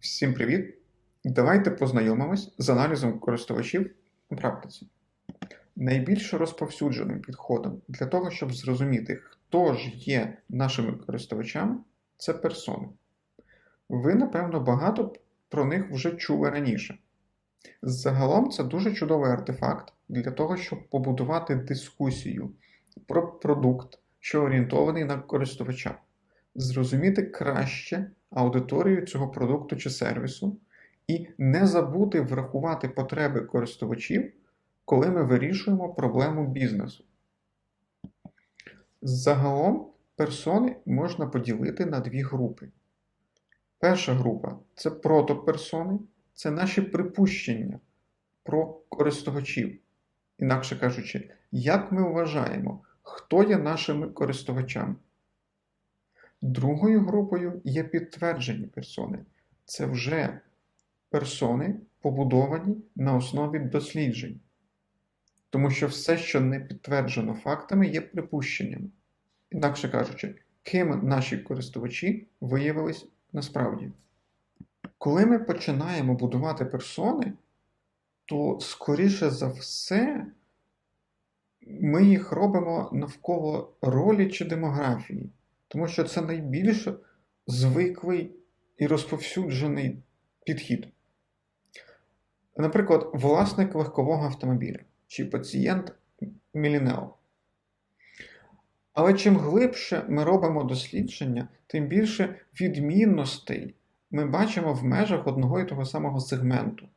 Всім привіт! Давайте познайомимось з аналізом користувачів у практиці. Найбільш розповсюдженим підходом для того, щоб зрозуміти, хто ж є нашими користувачами, це персони. Ви, напевно, багато про них вже чули раніше. Загалом це дуже чудовий артефакт для того, щоб побудувати дискусію про продукт, що орієнтований на користувача, зрозуміти краще аудиторію цього продукту чи сервісу і не забути врахувати потреби користувачів, коли ми вирішуємо проблему бізнесу. Загалом персони можна поділити на дві групи. Перша група це протоперсони, це наші припущення про користувачів. Інакше кажучи, як ми вважаємо, хто є нашими користувачами. Другою групою є підтверджені персони. Це вже персони, побудовані на основі досліджень. Тому що все, що не підтверджено фактами, є припущеннями. Інакше кажучи, ким наші користувачі виявились насправді. Коли ми починаємо будувати персони, то, скоріше за все, ми їх робимо навколо ролі чи демографії. Тому що це найбільш звиклий і розповсюджений підхід. Наприклад, власник легкового автомобіля чи пацієнт Мілінео. Але чим глибше ми робимо дослідження, тим більше відмінностей ми бачимо в межах одного і того самого сегменту.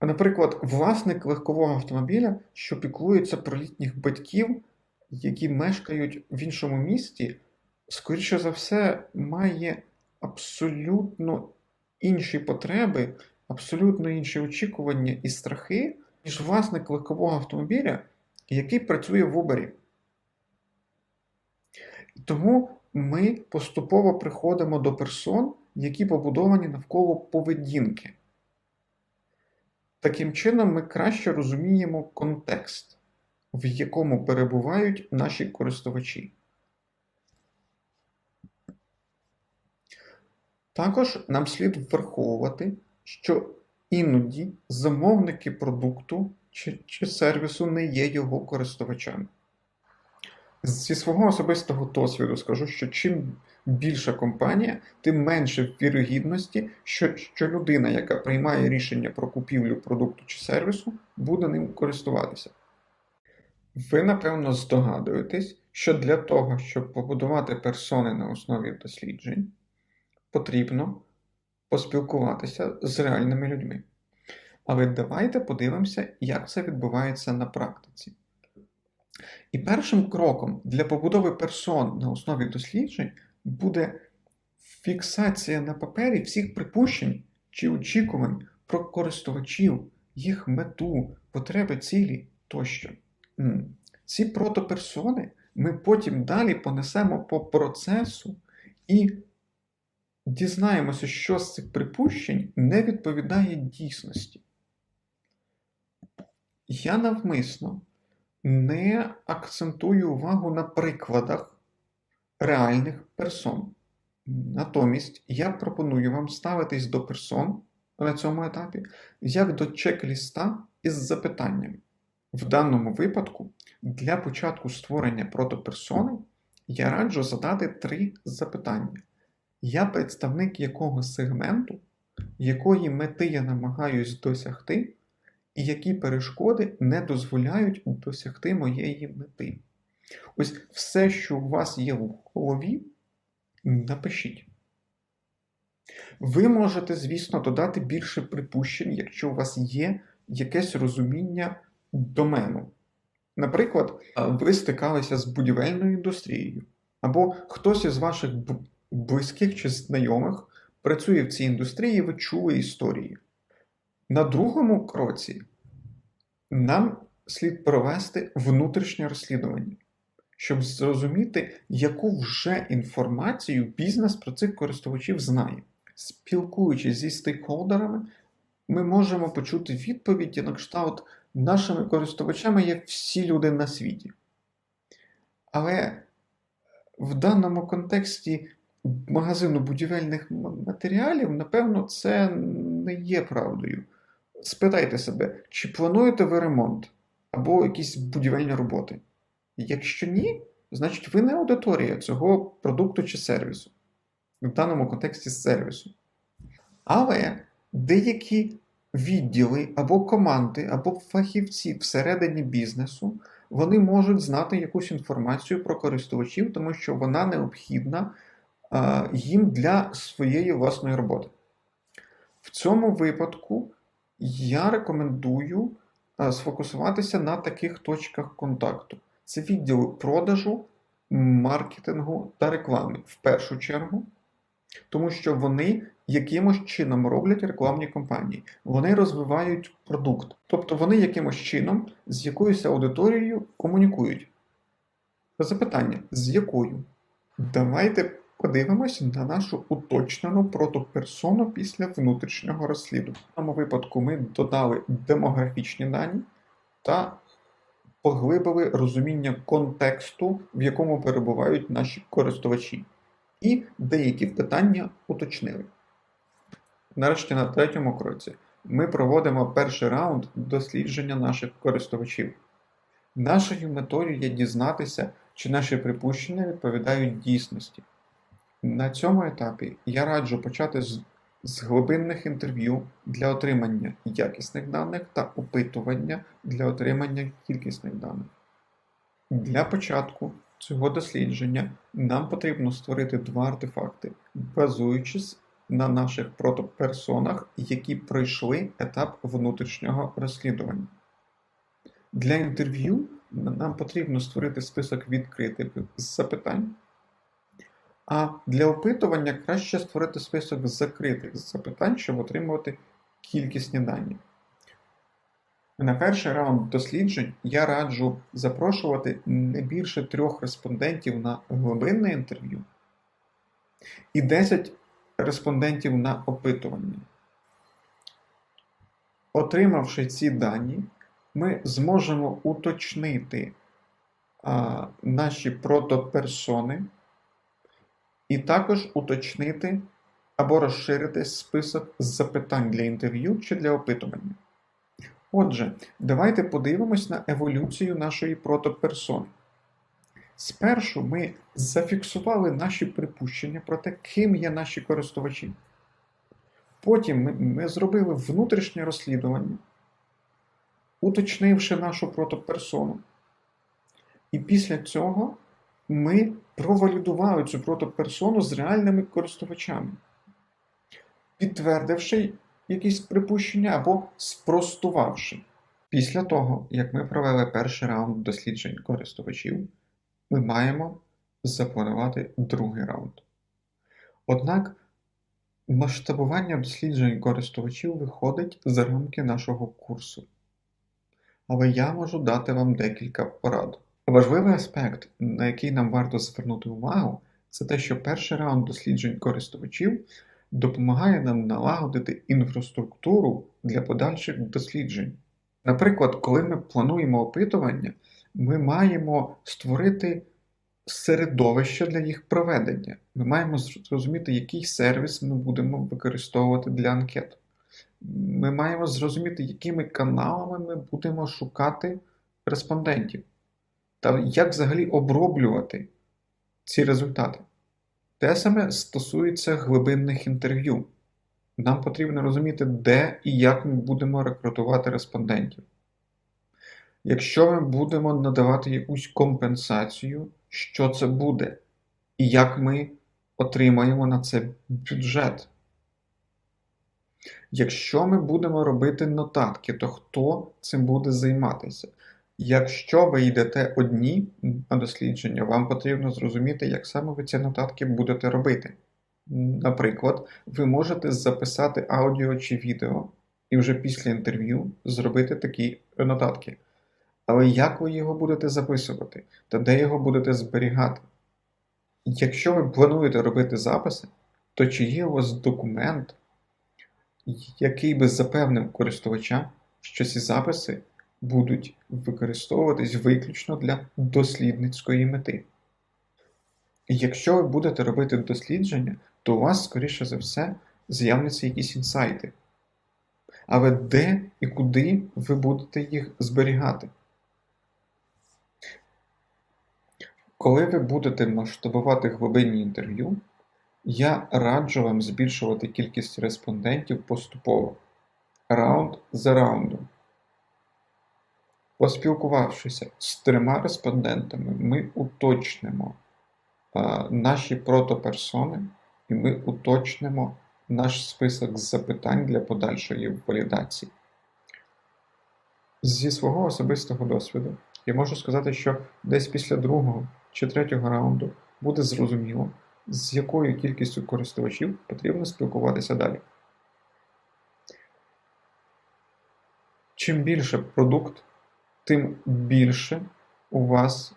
Наприклад, власник легкового автомобіля, що піклується про літніх батьків, які мешкають в іншому місті, скоріше за все, має абсолютно інші потреби, абсолютно інші очікування і страхи, ніж власник легкового автомобіля, який працює в Uber. Тому ми поступово приходимо до персон, які побудовані навколо поведінки. Таким чином, ми краще розуміємо контекст, в якому перебувають наші користувачі. Також нам слід враховувати, що іноді замовники продукту чи, чи сервісу не є його користувачами. Зі свого особистого досвіду скажу, що чим більша компанія, тим менше вірогідності, що, що людина, яка приймає рішення про купівлю продукту чи сервісу, буде ним користуватися. Ви, напевно, здогадуєтесь, що для того, щоб побудувати персони на основі досліджень, потрібно поспілкуватися з реальними людьми. Але давайте подивимося, як це відбувається на практиці. І першим кроком для побудови персон на основі досліджень буде фіксація на папері всіх припущень чи очікувань про користувачів, їх мету, потреби цілі тощо. Ці протоперсони ми потім далі понесемо по процесу і дізнаємося, що з цих припущень не відповідає дійсності. Я навмисно не акцентую увагу на прикладах реальних персон. Натомість я пропоную вам ставитись до персон на цьому етапі як до чек-ліста із запитаннями. В даному випадку, для початку створення протоперсони я раджу задати три запитання. Я представник якого сегменту, якої мети я намагаюсь досягти, і які перешкоди не дозволяють досягти моєї мети. Ось все, що у вас є в голові, напишіть. Ви можете, звісно, додати більше припущень, якщо у вас є якесь розуміння домену. Наприклад, ви стикалися з будівельною індустрією, або хтось із ваших близьких чи знайомих працює в цій індустрії, ви чули історії. На другому кроці нам слід провести внутрішнє розслідування, щоб зрозуміти, яку вже інформацію бізнес про цих користувачів знає. Спілкуючись зі стейкхолдерами, ми можемо почути відповіді на кшталт нашими користувачами є всі люди на світі. Але в даному контексті магазину будівельних матеріалів, напевно, це не є правдою. Спитайте себе, чи плануєте ви ремонт або якісь будівельні роботи? Якщо ні, значить ви не аудиторія цього продукту чи сервісу, в даному контексті сервісу. Але деякі відділи або команди, або фахівці всередині бізнесу вони можуть знати якусь інформацію про користувачів, тому що вона необхідна а, їм для своєї власної роботи. В цьому випадку я рекомендую а, сфокусуватися на таких точках контакту. Це відділи продажу, маркетингу та реклами в першу чергу, тому що вони якимось чином роблять рекламні кампанії. Вони розвивають продукт. Тобто вони якимось чином з якоюсь аудиторією комунікують. Запитання: з якою? Давайте подивимось на нашу уточнену протоперсону після внутрішнього розслідування. В цьому випадку ми додали демографічні дані та поглибили розуміння контексту, в якому перебувають наші користувачі, і деякі питання уточнили. Нарешті на третьому кроці ми проводимо перший раунд дослідження наших користувачів. Нашою метою є дізнатися, чи наші припущення відповідають дійсності. На цьому етапі я раджу почати з, з глибинних інтерв'ю для отримання якісних даних та опитування для отримання кількісних даних. Для початку цього дослідження нам потрібно створити два артефакти, базуючись на наших протоперсонах, які пройшли етап внутрішнього розслідування. Для інтерв'ю нам потрібно створити список відкритих запитань, а для опитування краще створити список закритих запитань, щоб отримувати кількісні дані. На перший раунд досліджень я раджу запрошувати не більше трьох респондентів на глибинне інтерв'ю і 10 респондентів на опитування. Отримавши ці дані, ми зможемо уточнити а, наші протоперсони і також уточнити або розширити список запитань для інтерв'ю чи для опитування. Отже, давайте подивимось на еволюцію нашої протоперсони. Спершу ми зафіксували наші припущення про те, ким є наші користувачі. Потім ми, ми зробили внутрішнє розслідування, уточнивши нашу протоперсону. І після цього ми провалідували цю протоперсону з реальними користувачами, підтвердивши якісь припущення або спростувавши. Після того, як ми провели перший раунд досліджень користувачів, ми маємо запланувати другий раунд. Однак масштабування досліджень користувачів виходить за рамки нашого курсу. Але я можу дати вам декілька порад. Важливий аспект, на який нам варто звернути увагу, це те, що перший раунд досліджень користувачів допомагає нам налагодити інфраструктуру для подальших досліджень. Наприклад, коли ми плануємо опитування, ми маємо створити середовище для їх проведення. Ми маємо зрозуміти, який сервіс ми будемо використовувати для анкет. Ми маємо зрозуміти, якими каналами ми будемо шукати респондентів, та як взагалі оброблювати ці результати. Те саме стосується глибинних інтерв'ю. Нам потрібно розуміти, де і як ми будемо рекрутувати респондентів. Якщо ми будемо надавати якусь компенсацію, що це буде, і як ми отримаємо на це бюджет. Якщо ми будемо робити нотатки, то хто цим буде займатися? Якщо ви йдете одні на дослідження, вам потрібно зрозуміти, як саме ви ці нотатки будете робити. Наприклад, ви можете записати аудіо чи відео і вже після інтерв'ю зробити такі нотатки. Але як ви його будете записувати та де його будете зберігати? Якщо ви плануєте робити записи, то чи є у вас документ, який би запевнив користувача, що ці записи будуть використовуватись виключно для дослідницької мети? Якщо ви будете робити дослідження, то у вас, скоріше за все, з'являться якісь інсайти. Але де і куди ви будете їх зберігати? Коли ви будете масштабувати глибинні інтерв'ю, я раджу вам збільшувати кількість респондентів поступово, раунд за раундом. Поспілкувавшися з трьома респондентами, ми уточнимо а, наші протоперсони і ми уточнимо наш список запитань для подальшої валідації. Зі свого особистого досвіду я можу сказати, що десь після другого чи третього раунду буде зрозуміло, з якою кількістю користувачів потрібно спілкуватися далі. Чим більше продукт, тим більше у вас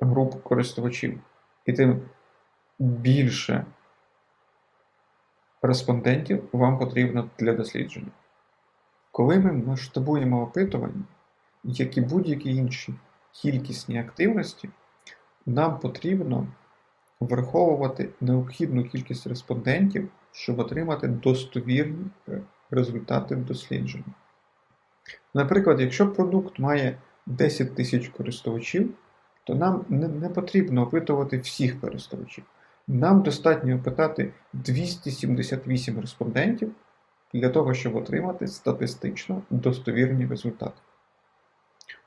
груп користувачів, і тим більше респондентів вам потрібно для дослідження. Коли ми масштабуємо опитування, як і будь-які інші кількісні активності, нам потрібно враховувати необхідну кількість респондентів, щоб отримати достовірні е, результати дослідження. Наприклад, якщо продукт має 10 тисяч користувачів, то нам не, потрібно опитувати всіх користувачів. Нам достатньо опитати 278 респондентів для того, щоб отримати статистично достовірні результати.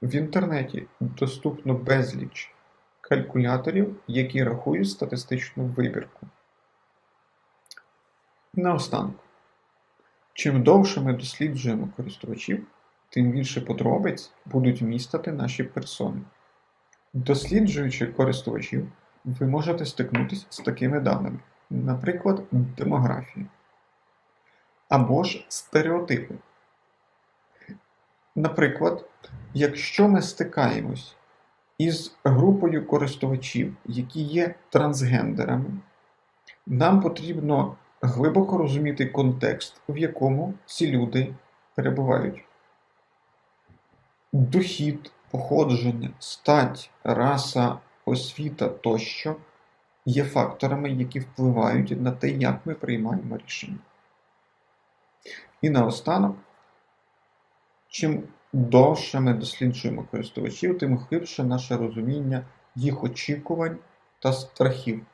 В інтернеті доступно безліч калькуляторів, які рахують статистичну вибірку. Наостанок. Чим довше ми досліджуємо користувачів, тим більше подробиць будуть містити наші персони. Досліджуючи користувачів, ви можете стикнутися з такими даними, наприклад, демографія або ж стереотипи. Наприклад, якщо ми стикаємось із групою користувачів, які є трансгендерами, нам потрібно глибоко розуміти контекст, в якому ці люди перебувають. Дохід, походження, стать, раса, освіта тощо є факторами, які впливають на те, як ми приймаємо рішення. І наостанок, чим довше ми досліджуємо користувачів, тим глибше наше розуміння їх очікувань та страхів.